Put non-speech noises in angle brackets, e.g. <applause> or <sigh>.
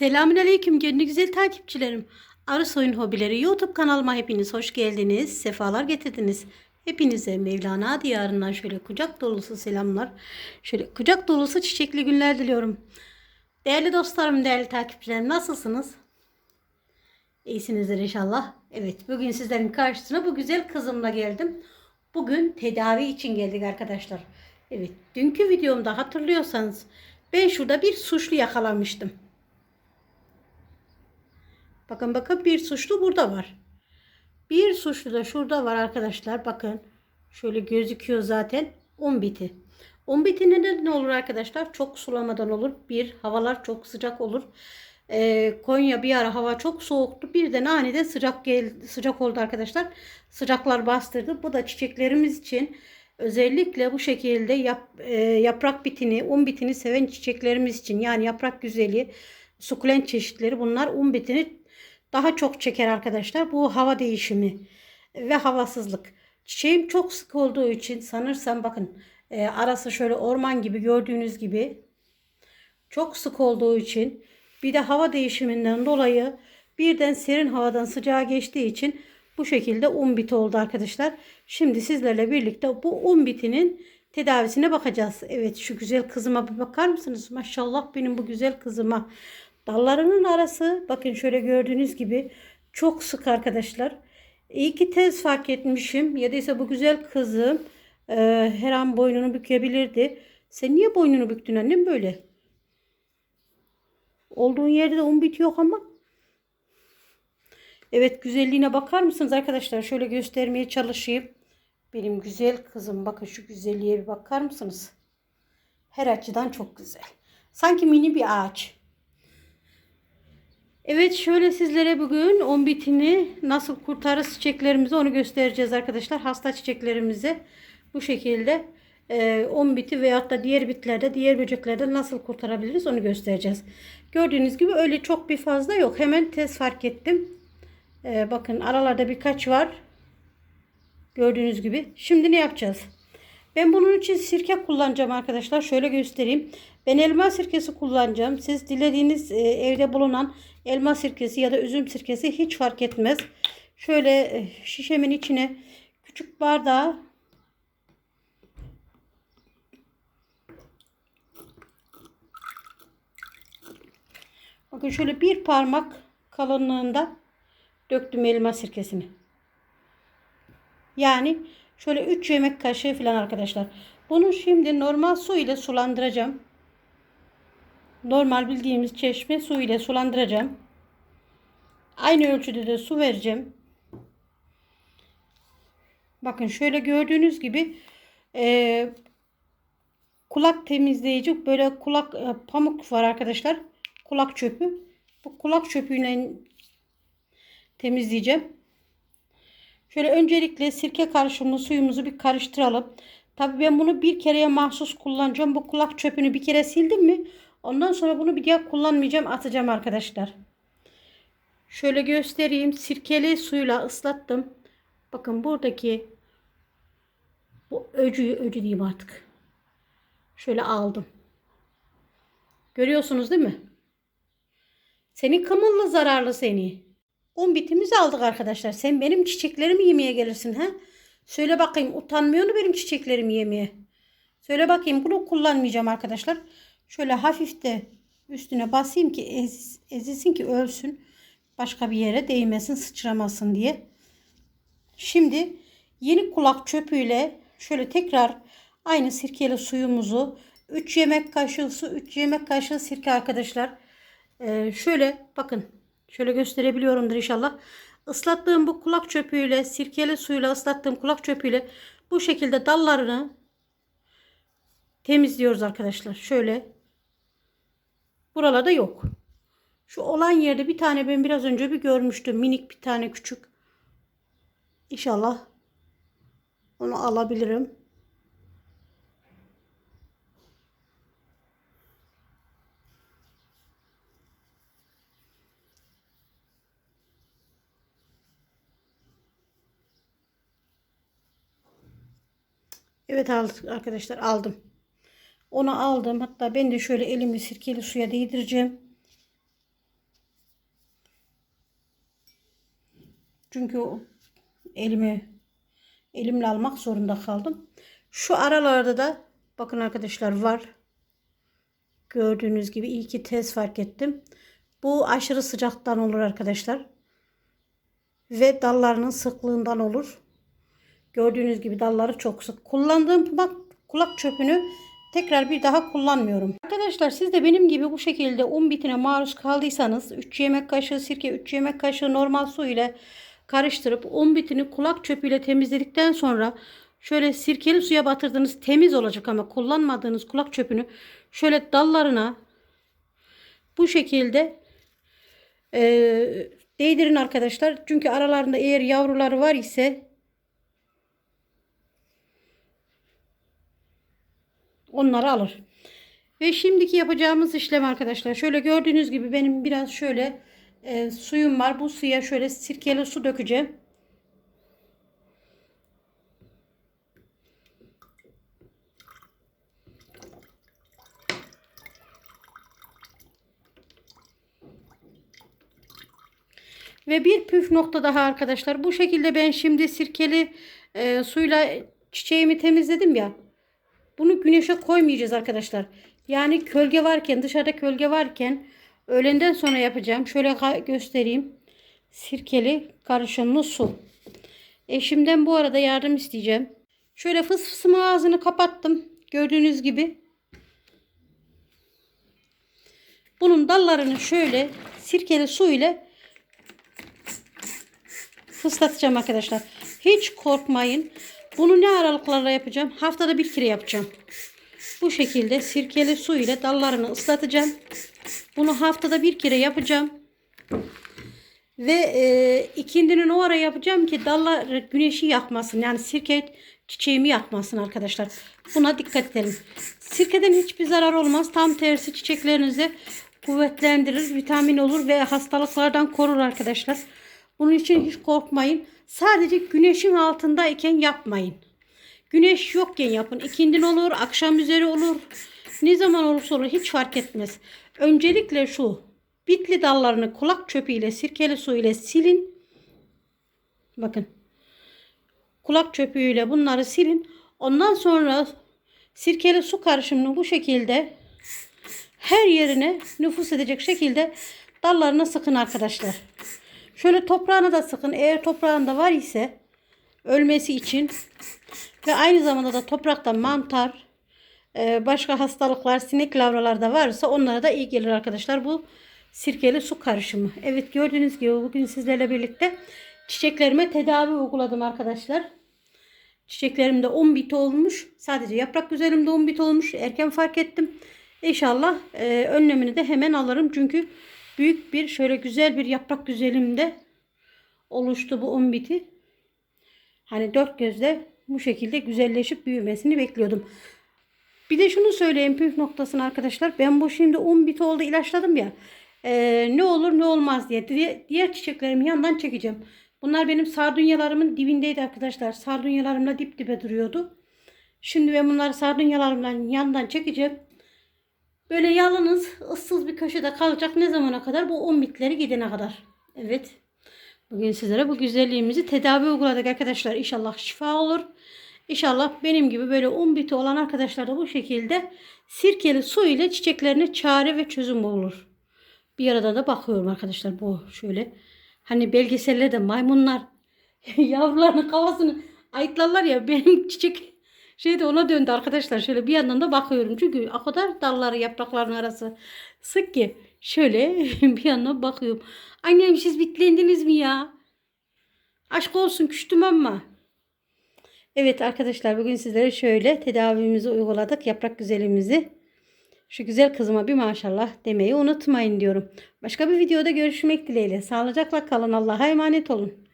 Selamünaleyküm gönlü güzel takipçilerim. Arı Soyun Hobileri YouTube kanalıma hepiniz hoş geldiniz. Sefalar getirdiniz. Hepinize Mevlana diyarından şöyle kucak dolusu selamlar. Şöyle kucak dolusu çiçekli günler diliyorum. Değerli dostlarım, değerli takipçilerim nasılsınız? İyisinizdir inşallah. Evet bugün sizlerin karşısına bu güzel kızımla geldim. Bugün tedavi için geldik arkadaşlar. Evet dünkü videomda hatırlıyorsanız ben şurada bir suçlu yakalamıştım. Bakın bakın bir suçlu burada var. Bir suçlu da şurada var arkadaşlar. Bakın şöyle gözüküyor zaten. 10 biti. 10 biti neden ne olur arkadaşlar? Çok sulamadan olur. Bir havalar çok sıcak olur. Ee, Konya bir ara hava çok soğuktu. Birden aniden sıcak gel sıcak oldu arkadaşlar. Sıcaklar bastırdı. Bu da çiçeklerimiz için özellikle bu şekilde yap, e, yaprak bitini, un bitini seven çiçeklerimiz için yani yaprak güzeli, sukulent çeşitleri bunlar un bitini daha çok çeker arkadaşlar. Bu hava değişimi ve havasızlık. Çiçeğim çok sık olduğu için sanırsam bakın e, arası şöyle orman gibi gördüğünüz gibi çok sık olduğu için bir de hava değişiminden dolayı birden serin havadan sıcağa geçtiği için bu şekilde un biti oldu arkadaşlar. Şimdi sizlerle birlikte bu un bitinin tedavisine bakacağız. Evet şu güzel kızıma bir bakar mısınız? Maşallah benim bu güzel kızıma. Dallarının arası bakın şöyle gördüğünüz gibi çok sık arkadaşlar. İyi ki tez fark etmişim. Ya da ise bu güzel kızım e, her an boynunu bükebilirdi. Sen niye boynunu büktün annem böyle? Olduğun yerde de un bit yok ama. Evet güzelliğine bakar mısınız arkadaşlar? Şöyle göstermeye çalışayım. Benim güzel kızım bakın şu güzelliğe bir bakar mısınız? Her açıdan çok güzel. Sanki mini bir ağaç. Evet şöyle sizlere bugün on bitini nasıl kurtarırız çiçeklerimizi onu göstereceğiz arkadaşlar. Hasta çiçeklerimizi bu şekilde e, on biti veyahut da diğer bitlerde diğer böceklerde nasıl kurtarabiliriz onu göstereceğiz. Gördüğünüz gibi öyle çok bir fazla yok. Hemen tez fark ettim. E, bakın aralarda birkaç var. Gördüğünüz gibi. Şimdi ne yapacağız? Ben bunun için sirke kullanacağım arkadaşlar. Şöyle göstereyim. Ben elma sirkesi kullanacağım. Siz dilediğiniz e, evde bulunan elma sirkesi ya da üzüm sirkesi hiç fark etmez. Şöyle e, şişemin içine küçük bardağı Bakın şöyle bir parmak kalınlığında döktüm elma sirkesini. Yani şöyle 3 yemek kaşığı falan arkadaşlar. Bunu şimdi normal su ile sulandıracağım. Normal bildiğimiz çeşme su ile sulandıracağım. Aynı ölçüde de su vereceğim. Bakın şöyle gördüğünüz gibi e, kulak temizleyici böyle kulak e, pamuk var arkadaşlar. Kulak çöpü. Bu kulak çöpüyle temizleyeceğim. Şöyle öncelikle sirke karışımlı suyumuzu bir karıştıralım. Tabi ben bunu bir kereye mahsus kullanacağım. Bu kulak çöpünü bir kere sildim mi? Ondan sonra bunu bir daha kullanmayacağım. Atacağım arkadaşlar. Şöyle göstereyim. Sirkeli suyla ıslattım. Bakın buradaki bu öcüyü öcü diyeyim artık. Şöyle aldım. Görüyorsunuz değil mi? Seni kımıllı zararlı seni. Un bitimizi aldık arkadaşlar. Sen benim çiçeklerimi yemeye gelirsin ha? Söyle bakayım utanmıyor mu benim çiçeklerimi yemeye? Söyle bakayım bunu kullanmayacağım arkadaşlar. Şöyle hafif de üstüne basayım ki ez, ezilsin ki ölsün. Başka bir yere değmesin sıçramasın diye. Şimdi yeni kulak çöpüyle şöyle tekrar aynı sirkeli suyumuzu 3 yemek kaşığı su 3 yemek kaşığı sirke arkadaşlar. Ee, şöyle bakın şöyle gösterebiliyorumdur inşallah. Islattığım bu kulak çöpüyle sirkeli suyla ıslattığım kulak çöpüyle bu şekilde dallarını temizliyoruz arkadaşlar. Şöyle buralarda yok. Şu olan yerde bir tane ben biraz önce bir görmüştüm. Minik bir tane küçük. İnşallah onu alabilirim. Evet arkadaşlar aldım. Onu aldım. Hatta ben de şöyle elimi sirkeli suya değdireceğim. Çünkü elimi elimle almak zorunda kaldım. Şu aralarda da bakın arkadaşlar var. Gördüğünüz gibi iyi ki tez fark ettim. Bu aşırı sıcaktan olur arkadaşlar. Ve dallarının sıklığından olur. Gördüğünüz gibi dalları çok sık. Kullandığım bak kulak çöpünü tekrar bir daha kullanmıyorum. Arkadaşlar siz de benim gibi bu şekilde un bitine maruz kaldıysanız 3 yemek kaşığı sirke 3 yemek kaşığı normal su ile karıştırıp un bitini kulak çöpüyle temizledikten sonra şöyle sirkeli suya batırdığınız temiz olacak ama kullanmadığınız kulak çöpünü şöyle dallarına bu şekilde eee, değdirin arkadaşlar. Çünkü aralarında eğer yavruları var ise onları alır. Ve şimdiki yapacağımız işlem arkadaşlar. Şöyle gördüğünüz gibi benim biraz şöyle e, suyum var. Bu suya şöyle sirkeli su dökeceğim. Ve bir püf nokta daha arkadaşlar. Bu şekilde ben şimdi sirkeli e, suyla çiçeğimi temizledim ya. Bunu güneşe koymayacağız arkadaşlar. Yani gölge varken dışarıda gölge varken öğlenden sonra yapacağım. Şöyle göstereyim. Sirkeli karışımlı su. Eşimden bu arada yardım isteyeceğim. Şöyle fıs fısımı ağzını kapattım. Gördüğünüz gibi. Bunun dallarını şöyle sirkeli su ile fıslatacağım arkadaşlar. Hiç korkmayın. Bunu ne aralıklarla yapacağım? Haftada bir kere yapacağım. Bu şekilde sirkeli su ile dallarını ıslatacağım. Bunu haftada bir kere yapacağım. Ve e, ikindinin o ara yapacağım ki dallar güneşi yakmasın. Yani sirke çiçeğimi yakmasın arkadaşlar. Buna dikkat edelim. Sirkeden hiçbir zarar olmaz. Tam tersi çiçeklerinizi kuvvetlendirir, vitamin olur ve hastalıklardan korur arkadaşlar. Bunun için hiç korkmayın. Sadece güneşin altındayken yapmayın. Güneş yokken yapın. İkindin olur, akşam üzeri olur. Ne zaman olursa olur hiç fark etmez. Öncelikle şu bitli dallarını kulak çöpüyle, sirkeli su ile silin. Bakın. Kulak çöpüyle bunları silin. Ondan sonra sirkeli su karışımını bu şekilde her yerine nüfus edecek şekilde dallarına sıkın arkadaşlar. Şöyle toprağına da sıkın. Eğer toprağında var ise ölmesi için ve aynı zamanda da toprakta mantar, e, başka hastalıklar, sinek lavralar da varsa onlara da iyi gelir arkadaşlar. Bu sirkeli su karışımı. Evet gördüğünüz gibi bugün sizlerle birlikte çiçeklerime tedavi uyguladım arkadaşlar. Çiçeklerimde 10 bit olmuş. Sadece yaprak güzelimde 10 bit olmuş. Erken fark ettim. İnşallah e, önlemini de hemen alırım. Çünkü büyük bir şöyle güzel bir yaprak güzelimde oluştu bu 10 biti. Hani dört gözle bu şekilde güzelleşip büyümesini bekliyordum. Bir de şunu söyleyeyim püf noktasını arkadaşlar. Ben bu şimdi 10 bit oldu ilaçladım ya. Ee, ne olur ne olmaz diye. Diğer çiçeklerimi yandan çekeceğim. Bunlar benim sardunyalarımın dibindeydi arkadaşlar. Sardunyalarımla dip dibe duruyordu. Şimdi ben bunları sardunyalarımdan yandan çekeceğim. Böyle yalnız ıssız bir köşede kalacak ne zamana kadar? Bu 10 bitleri gidene kadar. Evet. Bugün sizlere bu güzelliğimizi tedavi uyguladık arkadaşlar. İnşallah şifa olur. İnşallah benim gibi böyle 10 biti olan arkadaşlar da bu şekilde sirkeli su ile çiçeklerine çare ve çözüm bulur. Bir arada da bakıyorum arkadaşlar bu şöyle. Hani belgesellerde maymunlar <laughs> yavrularının kafasını ayıtlarlar ya benim çiçek şey de ona döndü arkadaşlar. Şöyle bir yandan da bakıyorum. Çünkü o kadar dalları yaprakların arası sık ki şöyle <laughs> bir yandan bakıyorum. Annem siz bitlendiniz mi ya? Aşk olsun küçtüm ama. Evet arkadaşlar bugün sizlere şöyle tedavimizi uyguladık. Yaprak güzelimizi. Şu güzel kızıma bir maşallah demeyi unutmayın diyorum. Başka bir videoda görüşmek dileğiyle. Sağlıcakla kalın. Allah'a emanet olun.